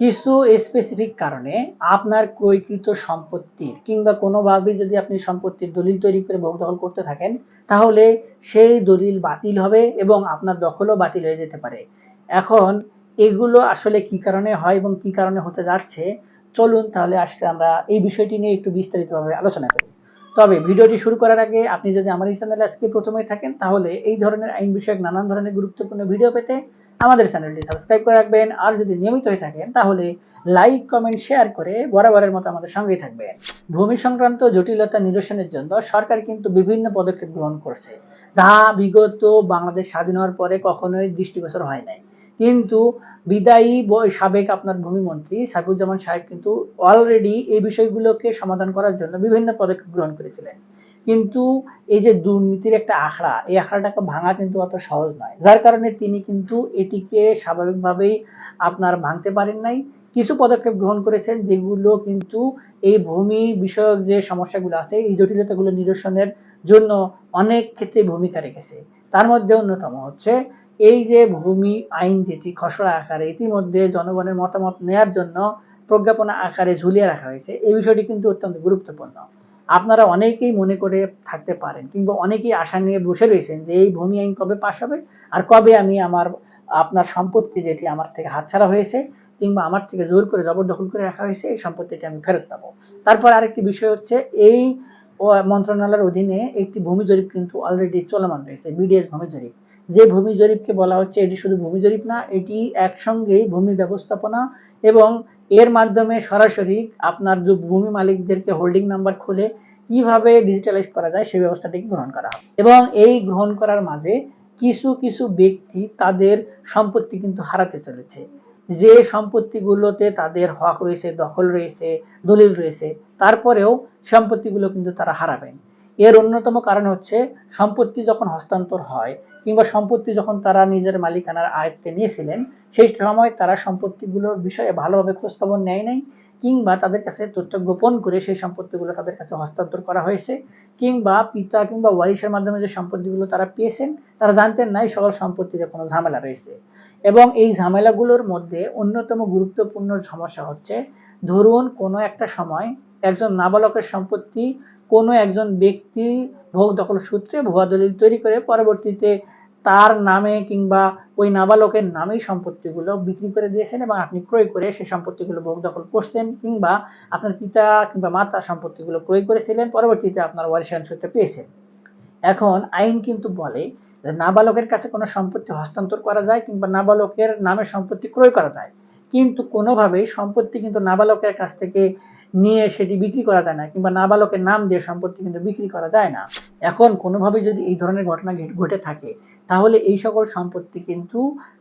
কিছু স্পেসিফিক কারণে আপনার ক্রয়কৃত সম্পত্তির কিংবা কোনোভাবে যদি আপনি সম্পত্তির দলিল তৈরি করে ভোগ দখল করতে থাকেন, তাহলে সেই দলিল বাতিল হবে এবং আপনার দখলও বাতিল হয়ে যেতে পারে। এখন এগুলো আসলে কি কারণে হয় এবং কি কারণে হতে যাচ্ছে? চলুন তাহলে আজকে আমরা এই বিষয়টি নিয়ে একটু বিস্তারিতভাবে আলোচনা করি। তবে ভিডিওটি শুরু করার আগে আপনি যদি আমার এই চ্যানেলে আজকে প্রথমে থাকেন, তাহলে এই ধরনের আইন বিষয়ক নানান ধরনের গুরুত্বপূর্ণ ভিডিও পেতে আমাদের চ্যানেলটি সাবস্ক্রাইব করে রাখবেন। আর যদি নিয়মিত হয়ে থাকেন, তাহলে লাইক, কমেন্ট, শেয়ার করে বরাবরের মতো আমাদের সঙ্গেই থাকবেন। ভূমি সংক্রান্ত জটিলতা নিরসনের জন্য সরকার কিন্তু বিভিন্ন পদক্ষেপ গ্রহণ করছে, যা বিগত বাংলাদেশ স্বাধীন হওয়ার পরে কখনোই দৃষ্টিগোচর হয় নাই। কিন্তু বিদায়ী সাবেক আপনার ভূমিমন্ত্রী সাইফুজ্জামান সাহেব কিন্তু অলরেডি এই বিষয়গুলোকে সমাধান করার জন্য বিভিন্ন পদক্ষেপ গ্রহণ করেছিলেন। কিন্তু এই যে দুর্নীতির একটা আখড়া, এই আখড়াটাকে ভাঙা কিন্তু অত সহজ নয়। যার কারণে তিনি কিন্তু এটিকে স্বাভাবিকভাবেই আপনার ভাঙতে পারেন নাই। কিছু পদক্ষেপ গ্রহণ করেছেন যেগুলো কিন্তু এই ভূমি বিষয়ক যে সমস্যাগুলো আছে, এই জটিলতাগুলো নিরসনের জন্য অনেক ক্ষেত্রে ভূমিকা রেখেছে। তার মধ্যে অন্যতম হচ্ছে এই যে ভূমি আইন যেটি খসড়া আকারে ইতিমধ্যে জনগণের মতামত নেয়ার জন্য প্রজ্ঞাপনা আকারে ঝুলিয়ে রাখা হয়েছে, এই বিষয়টি কিন্তু অত্যন্ত গুরুত্বপূর্ণ। আপনারা অনেকেই মনে করে থাকতে পারেন কিংবা অনেকেই আশা নিয়ে বসে রয়েছেন যে এই ভূমি আইন কবে পাশ হবে আর কবে আমি আমার, আপনার সম্পত্তি যেটি আমার থেকে হাতছাড়া হয়েছে কিংবা আমার থেকে জোর করে জবরদখল করে রাখা হয়েছে, এই সম্পত্তিটি আমি ফেরত পাবো। তারপর আরেকটি বিষয় হচ্ছে এই ও মন্ত্রণালয়ের অধীনে একটি ভূমি জরিপ কিন্তু অলরেডি চলমান রয়েছে বিডিএস ভূমি জরিপ। যে ভূমি জরিপকে বলা হচ্ছে, এটি শুধু ভূমি জরিপ না, এটি একসঙ্গেই ভূমি ব্যবস্থাপনা এবং এর মাধ্যমে সরাসরি আপনার যে ভূমি মালিকদেরকে হোল্ডিং নাম্বার খুলে কীভাবে ডিজিটালাইজ করা যায় সেই ব্যবস্থাটিকে গ্রহণ করা এবং এই গ্রহণ করার মাঝে কিছু কিছু ব্যক্তি তাদের সম্পত্তি কিন্তু হারাতে চলেছে। যে সম্পত্তিগুলোতে তাদের হক রয়েছে, দখল রয়েছে, দলিল রয়েছে, তারপরেও সম্পত্তিগুলো কিন্তু তারা হারাবেন। এর অন্যতম কারণ হচ্ছে সম্পত্তি যখন হস্তান্তর হয় কিংবা সম্পত্তি যখন তারা নিজের মালিকানার আয়ত্তে নিয়েছিলেন, সেই সময় তারা সম্পত্তিগুলোর বিষয়ে ভালোভাবে খোঁজখবর নেয় নাই কিংবা তাদের কাছে তথ্য গোপন করে সেই সম্পত্তিগুলো তাদের কাছে হস্তান্তর করা হয়েছে, কিংবা পিতা কিংবা ওয়ারিশের মাধ্যমে যে সম্পত্তিগুলো তারা পেয়েছেন, তারা জানতেন না এই সকল সম্পত্তিতে কোনো ঝামেলা রয়েছে। এবং এই ঝামেলাগুলোর মধ্যে অন্যতম গুরুত্বপূর্ণ সমস্যা হচ্ছে, ধরুন কোনো একটা সময় একজন নাবালকের সম্পত্তি কোনো একজন ব্যক্তি ভোগ দখল সূত্রে ভুয়া দলিল তৈরি করে পরবর্তীতে তার নামে কিংবা ওই নাবালকের নামেই সম্পত্তিগুলো বিক্রি করে দিয়েছেন এবং আপনি ক্রয় করে সেই সম্পত্তিগুলো ভোগ দখল করছেন কিংবা আপনার পিতা কিংবা মাতা সম্পত্তিগুলো ক্রয় করেছিলেন, পরবর্তীতে আপনার ওয়ারিশান সূত্রে পেয়েছেন। এখন আইন কিন্তু বলে যে নাবালকের কাছে কোনো সম্পত্তি হস্তান্তর করা যায় কিংবা নাবালকের নামে সম্পত্তি ক্রয় করা যায়। কিন্তু কোনোভাবেই সম্পত্তি কিন্তু নাবালকের কাছ থেকে নিয়ে সেটি বিক্রি করা যায় না কিংবা নাবালকের নাম দিয়ে সম্পত্তি কিন্তু বিক্রি করা যায় না। এখন কোনোভাবে যদি এই ধরনের ঘটনা ঘটে থাকে, তাহলে এই সকল সম্পত্তি কিন্তু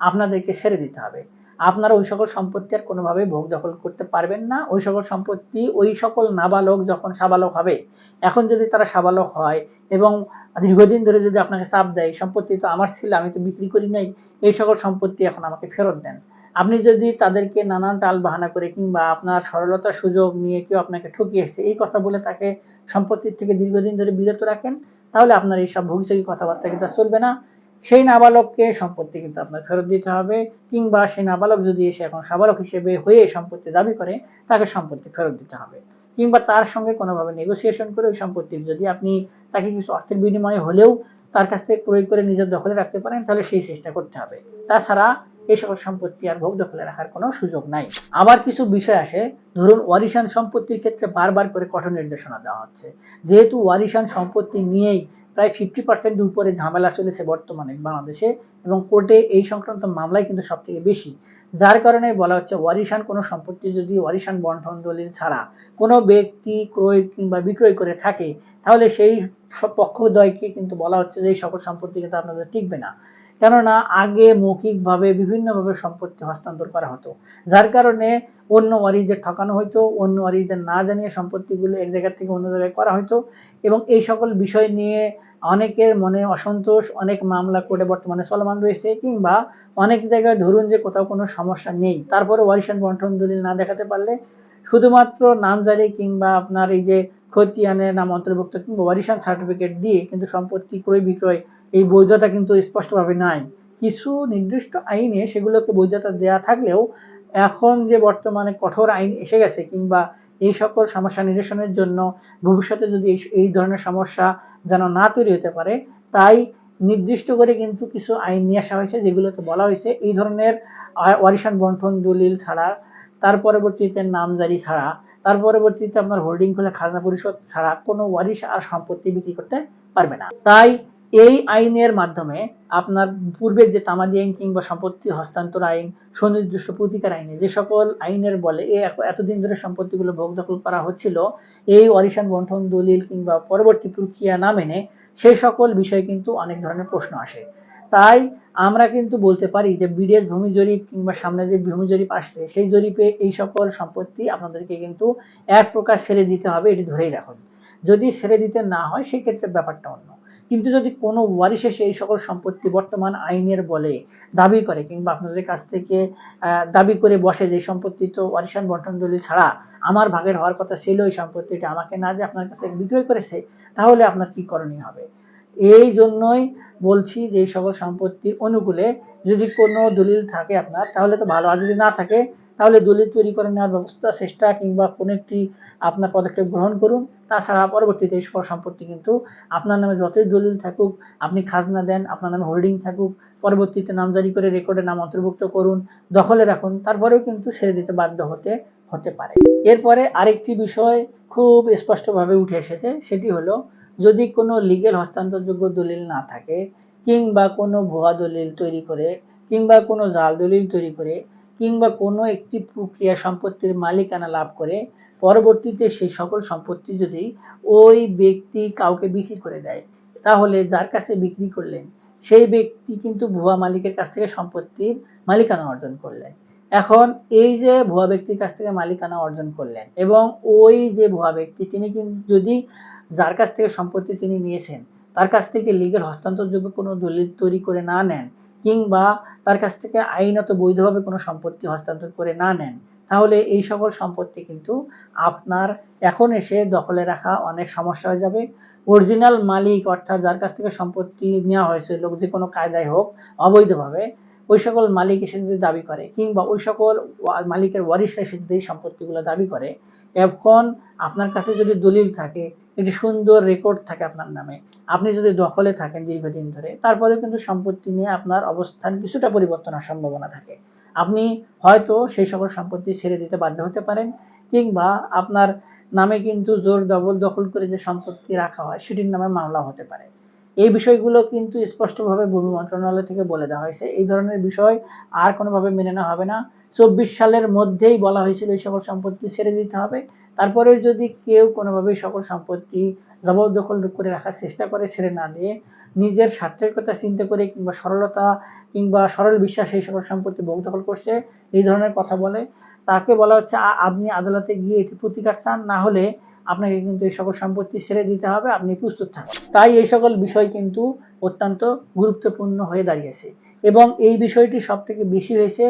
আপনাদেরকে ছেড়ে দিতে হবে। আপনারা ওই সকল সম্পত্তি আর কোনোভাবে ভোগ দখল করতে পারবেন না। ওই সকল সম্পত্তি, ওই সকল নাবালক যখন সাবালক হবে, এখন যদি তারা সাবালক হয় এবং দীর্ঘদিন ধরে যদি আপনাকে চাপ দেয় সম্পত্তি তো আমার ছিল, আমি তো বিক্রি করি নাই, এই সকল সম্পত্তি এখন আমাকে ফেরত দেন। আপনি যদি তাদেরকে নানান টাল বাহানা করে কিংবা আপনার সরলতার সুযোগ নিয়ে কেউ আপনাকে ঠকিয়েছে এই কথা বলে তাকে সম্পত্তির থেকে দীর্ঘদিন ধরে বিরত রাখেন, তাহলে আপনার এইসব ভবিষ্যৎ কথাবার্তা কিন্তু চলবে না। সেই নাবালককে সম্পত্তি কিন্তু আপনার ফেরত দিতে হবে কিংবা সেই নাবালক যদি এসে এখন সাবালক হিসেবে হয়ে সম্পত্তি দাবি করে, তাকে সম্পত্তি ফেরত দিতে হবে। কিংবা তার সঙ্গে কোনোভাবে নেগোসিয়েশন করে ওই সম্পত্তির যদি আপনি তাকে কিছু অর্থের বিনিময়ে হলেও তার কাছ থেকে ক্রয় করে নিজের দখলে রাখতে পারেন, তাহলে সেই চেষ্টা করতে হবে। তাছাড়া এই সকল সম্পত্তি আর ভোগ দখলে রাখার কোনো সুযোগ নাই। আবার কিছু বিষয় আসে, ধরুন ওয়ারিশান সম্পত্তির ক্ষেত্রে বারবার করে কঠোর নির্দেশনা দেওয়া হচ্ছে। যেহেতু ওয়ারিশান সম্পত্তি নিয়েই প্রায় ফিফটি পার্সেন্ট উপরে ঝামেলা চলেছে বর্তমানে বাংলাদেশে এবং কোর্টে এই সংক্রান্ত মামলাই কিন্তু সব থেকে বেশি। যার কারণে বলা হচ্ছে ওয়ারিশান কোনো সম্পত্তি যদি ওয়ারিশান বন্টন দলিল ছাড়া কোনো ব্যক্তি ক্রয় কিংবা বিক্রয় করে থাকে, তাহলে সেই সব পক্ষদ্বয়কে কিন্তু বলা হচ্ছে যে এই সকল সম্পত্তি কিন্তু আপনাদের টিকবে না। কেননা আগে মৌখিকভাবে বিভিন্নভাবে সম্পত্তি হস্তান্তর করা হতো। যার কারণে অন্য ওয়ারিদের ঠকানো হতো অন্য ওয়ারিদের না জানিয়ে সম্পত্তিগুলো এক জায়গা থেকে অন্য জায়গায় করা হতো এবং এই সকল বিষয় নিয়ে অনেকের মনে অসন্তোষ, অনেক মামলা কোর্টে বর্তমানে চলমান রয়েছে কিংবা অনেক জায়গায় ধরুন যে কোথাও কোনো সমস্যা নেই। তারপরে ওয়ারিশান বন্টন দলিল না দেখাতে পারলে শুধুমাত্র নামজারি কিংবা আপনার এই যে খতিয়ানের নাম অন্তর্ভুক্ত কিংবা ওয়ারিশান সার্টিফিকেট দিয়ে কিন্তু সম্পত্তি ক্রয় বিক্রয় এই বৈধতা কিন্তু স্পষ্টভাবে নাই। কিছু নির্দিষ্ট আইনে সেগুলোকে বৈধতা দেয়া থাকলেও এখন যে বর্তমানে কঠোর আইন এসে গেছে কিংবা এই সকল সমস্যা নিরসনের জন্য ভবিষ্যতে যদি এই- ধরনের সমস্যা যেন না তৈরি হতে পারে, তাই নির্দিষ্ট করে কিন্তু কিছু আইন নিয়ে আসা হয়েছে যেগুলোতে বলা হয়েছে এই ধরনের ওয়ারিশান বন্টন দলিল ছাড়া, তার পরবর্তীতে নামজারি ছাড়া, তার পরবর্তীতে আপনার হোল্ডিং খুলে, খাজনা পরিশোধ ছাড়া কোনো ওয়ারিশ আর সম্পত্তি বিক্রি করতে পারবে না। তাই এই আইনের মাধ্যমে আপনার পূর্বের যে তামাদি আইন কিংবা সম্পত্তি হস্তান্তর আইন, সুনির্দিষ্ট প্রতিকার আইনে যে সকল আইনের বলে এতদিন ধরে সম্পত্তিগুলো ভোগ দখল করা হচ্ছিল, এই ওয়ারিশান বন্টন, দলিল কিংবা পরবর্তী প্রক্রিয়া না মেনে সেই সকল বিষয়ে কিন্তু অনেক ধরনের প্রশ্ন আসে। তাই আমরা কিন্তু বলতে পারি যে বিদেশ ভূমি জরিপ কিংবা সামনে যে ভূমি জরিপ আসছে, সেই জরিপে এই সকল সম্পত্তি আপনাদেরকে কিন্তু এক প্রকার ছেড়ে দিতে হবে, এটি ধরেই রাখুন। যদি ছেড়ে দিতে না হয়, সেক্ষেত্রে ব্যাপারটা অন্য। কিন্তু যদি কোনো ওয়ারিশ এসে এই সকল সম্পত্তি বর্তমান আইনের বলে দাবি করে কিংবা আপনাদের কাছ থেকে দাবি করে বসে যে সম্পত্তি তো ওয়ারিশান বন্টন দলিল ছাড়া আমার ভাগের হওয়ার কথা ছিল, এই সম্পত্তিটা আমাকে না যে আপনার কাছে বিক্রয় করেছে, তাহলে আপনার কি করণীয় হবে? এই জন্যই বলছি যে এই সকল সম্পত্তির অনুকূলে যদি কোনো দলিল থাকে আপনার, তাহলে তো ভালো, আর যদি না থাকে তাহলে দলিল তৈরি করে নেওয়ার ব্যবস্থা, চেষ্টা কিংবা কোনো একটি আপনার পদক্ষেপ গ্রহণ করুন। তাছাড়া পরবর্তীতে এই সম্পত্তি কিন্তু আপনার নামে যতই দলিল থাকুক, আপনি খাজনা দেন, আপনার নামে হোল্ডিং থাকুক, পরবর্তীতে নামজারি করে রেকর্ডে নাম অন্তর্ভুক্ত করুন, দখলে রাখুন, তারপরেও কিন্তু ছেড়ে দিতে বাধ্য হতে হতে পারে। এরপরে আরেকটি বিষয় খুব স্পষ্টভাবে উঠে এসেছে, সেটি হলো যদি কোনো লিগেল হস্তান্তরযোগ্য দলিল না থাকে, কিংবা কোনো ভুয়া দলিল তৈরি করে, কিংবা কোনো জাল দলিল তৈরি করে কিংবা কোনো একটি প্রক্রিয়া সম্পত্তির মালিকানা লাভ করে, পরবর্তীতে সেই সকল সম্পত্তি যদি ওই ব্যক্তি কাউকে বিক্রি করে দেয়, তাহলে যার কাছে বিক্রি করলেন, সেই ব্যক্তি কিন্তু ভুয়া মালিকের কাছ থেকে সম্পত্তির মালিকানা অর্জন করলেন। এখন এই যে ভুয়া ব্যক্তির কাছ থেকে মালিকানা অর্জন করলেন এবং ওই যে ভুয়া ব্যক্তি, তিনি কিন্তু যদি যার কাছ থেকে সম্পত্তি তিনি নিয়েছেন, তার কাছ থেকে লিগেল হস্তান্তরযোগ্য কোনো দলিল তৈরি করে না নেন, কিংবা তার কাছ থেকে আইনত বৈধভাবে কোনো সম্পত্তি হস্তান্তর করে না নেন, তাহলে এই সকল সম্পত্তি কিন্তু আপনার এখন এসে দখলে রাখা অনেক সমস্যা হয়ে যাবে। অরিজিনাল মালিক অর্থাৎ যার কাছ থেকে সম্পত্তি নেওয়া হয়েছে, লোক যে কোনো কায়দায় হোক, অবৈধভাবে ওই সকল মালিক এসে যদি দাবি করে, কিংবা ওই সকল মালিকের ওয়ারিশরা এসে যদি সম্পত্তিগুলো দাবি করে, এখন আপনার কাছে যদি দলিল থাকে, একটি সুন্দর রেকর্ড থাকে আপনার নামে, আপনি যদি দখলে থাকেন দীর্ঘদিন ধরে তারপরে কিন্তু সম্পত্তি নিয়ে আপনার অবস্থান কিছুটা পরিবর্তন সম্ভাবনা থাকে। আপনি হয়তো সেই সকল সম্পত্তি ছেড়ে দিতে বাধ্য হতে পারেন, কিংবা আপনার নামে কিন্তু জোর দখল করে যে সম্পত্তি রাখা হয়, সেটির নামে মামলা হতে পারে। এই বিষয়গুলো কিন্তু স্পষ্টভাবে ভূমি মন্ত্রণালয় থেকে বলে দেওয়া হয়েছে। এই ধরনের বিষয় আর কোনোভাবে মেনে নেওয়া হবে না। চব্বিশ সালের মধ্যেই বলা হয়েছিল এই সকল সম্পত্তি ছেড়ে দিতে হবে। তারপরে যদি কেউ কোনোভাবে সকল সম্পত্তি জবরদখল করে রাখার চেষ্টা করে, ছেড়ে না দিয়ে নিজের স্বার্থের কথা চিন্তা করে কিংবা সরলতা কিংবা সরল বিশ্বাস এই সকল সম্পত্তি ভোগ দখল করছে, এই ধরনের কথা বলে, তাকে বলা হচ্ছে আপনি আদালতে গিয়ে এটি প্রতিকার চান, না হলে আপনাকে কিন্তু এই সকল সম্পত্তি ছেড়ে দিতে হবে, আপনি প্রস্তুত থাকুন। তাই এই সকল বিষয় কিন্তু অত্যন্ত গুরুত্বপূর্ণ হয়ে দাঁড়িয়েছে। এবং এই বিষয়টি সব থেকে বেশি হয়েছে,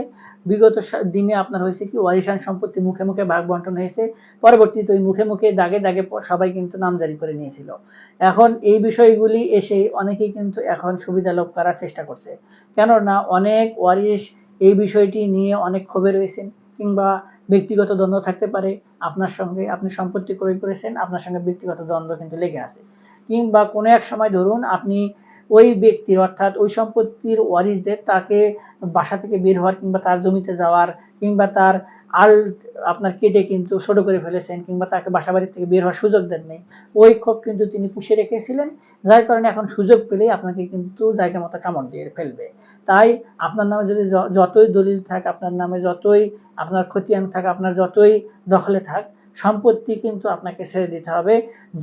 বিগত দিনে আপনার হয়েছে কি, ওয়ারিশান সম্পত্তি মুখে মুখে ভাগ বন্টন হয়েছে, পরবর্তীতে ওই মুখে মুখে দাগে দাগে সবাই কিন্তু নামজারি করে নিয়েছিল। এখন এই বিষয়গুলি এসে অনেকেই কিন্তু এখন সুবিধা লাভ করার চেষ্টা করছে। কেননা অনেক ওয়ারিশ এই বিষয়টি নিয়ে অনেক ক্ষোভে রয়েছেন। কিংবা ব্যক্তিগত দ্বন্দ্ব থাকতে পারে, আপনার সঙ্গে আপনি সম্পত্তি ক্রয় করেছেন, আপনার সঙ্গে ব্যক্তিগত দ্বন্দ্ব কিন্তু লেগে আছে। কিংবা কোনো এক সময় ধরুন আপনি ওই ব্যক্তির অর্থাৎ ওই সম্পত্তির ওয়ারিশদের তাকে বাসা থেকে বের হওয়ার কিংবা তার জমিতে যাওয়ার কিংবা তার আল আপনার কেটে কিন্তু ছোট করে ফেলেছেন কিংবা তাকে বাসা বাড়ি থেকে বের হওয়ার সুযোগ দেন নেই। ওই ক্ষোভ কিন্তু তিনি পুষে রেখেছিলেন, যার কারণে এখন সুযোগ পেলেই আপনাকে কিন্তু জায়গা মতো কামড় দিয়ে ফেলবে। তাই আপনার নামে যদি যতই দলিল থাক, আপনার নামে যতই আপনার খতিয়ান থাক, আপনার যতই দখলে থাক, সম্পত্তি কিন্তু আপনাকে ছেড়ে দিতে হবে।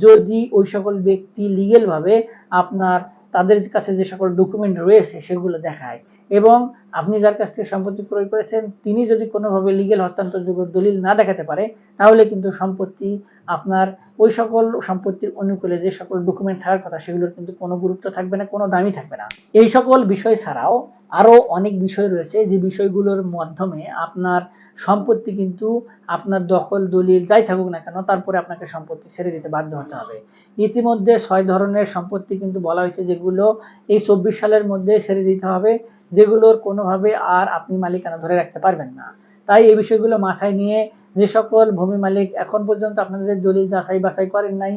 যদি ওই সকল ব্যক্তি লিগেলভাবে আপনার তাদের কাছে যে সকল ডকুমেন্ট রয়েছে সেগুলো দেখায়। এবং আপনি যার কাছ থেকে সম্পত্তি ক্রয় করেছেন, তিনি যদি কোনোভাবে লিগেল হস্তান্তরযোগ্য দলিল না দেখাতে পারে, তাহলে কিন্তু সম্পত্তি আপনার ওই সকল সম্পত্তির অনুকূলে যে সকল ডকুমেন্ট থাকার কথা, সেগুলোর কিন্তু কোনো গুরুত্ব থাকবে না, কোনো দামই থাকবে না। এই সকল বিষয় ছাড়াও আরও অনেক বিষয় রয়েছে যে বিষয়গুলোর মাধ্যমে আপনার সম্পত্তি কিন্তু আপনার দখল, দলিল যাই থাকুক না কেন, তারপরে আপনাকে সম্পত্তি ছেড়ে দিতে বাধ্য হতে হবে। ইতিমধ্যে ছয় ধরনের সম্পত্তি কিন্তু বলা হয়েছে যেগুলো এই চব্বিশ সালের মধ্যে ছেড়ে দিতে হবে, যেগুলোর কোনোভাবে আর আপনি মালিকানা ধরে রাখতে পারবেন না। তাই এই বিষয়গুলো মাথায় নিয়ে যে সকল ভূমি মালিক এখন পর্যন্ত আপনাদের দলিল যাচাই বাছাই করেন নাই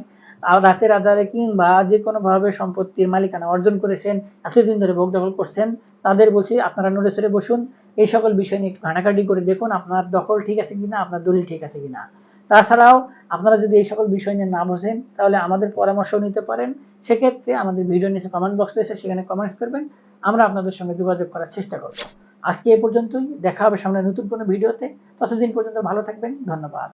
রাতের আধারে কিংবা যে কোনোভাবে সম্পত্তির মালিকানা অর্জন করেছেন, এতদিন ধরে ভোগ দখল করছেন, তাদের বলছি আপনারা নড়ে চড়ে বসুন, এই সকল বিষয় নিয়ে একটু ঘাটাঘাটি করে দেখুন আপনার দখল ঠিক আছে কিনা, আপনার দলিল ঠিক আছে কিনা। তাছাড়াও আপনারা যদি এই সকল বিষয় নিয়ে না বোঝেন, তাহলে আমাদের পরামর্শ নিতে পারেন। সেক্ষেত্রে আমাদের ভিডিও নিচে কমেন্ট বক্স রয়েছে, সেখানে কমেন্টস করবেন, আমরা আপনাদের সঙ্গে যোগাযোগ করার চেষ্টা করব। আজকে এ পর্যন্তই, দেখা হবে সামনে নতুন কোনো ভিডিওতে, ততদিন পর্যন্ত ভালো থাকবেন, ধন্যবাদ।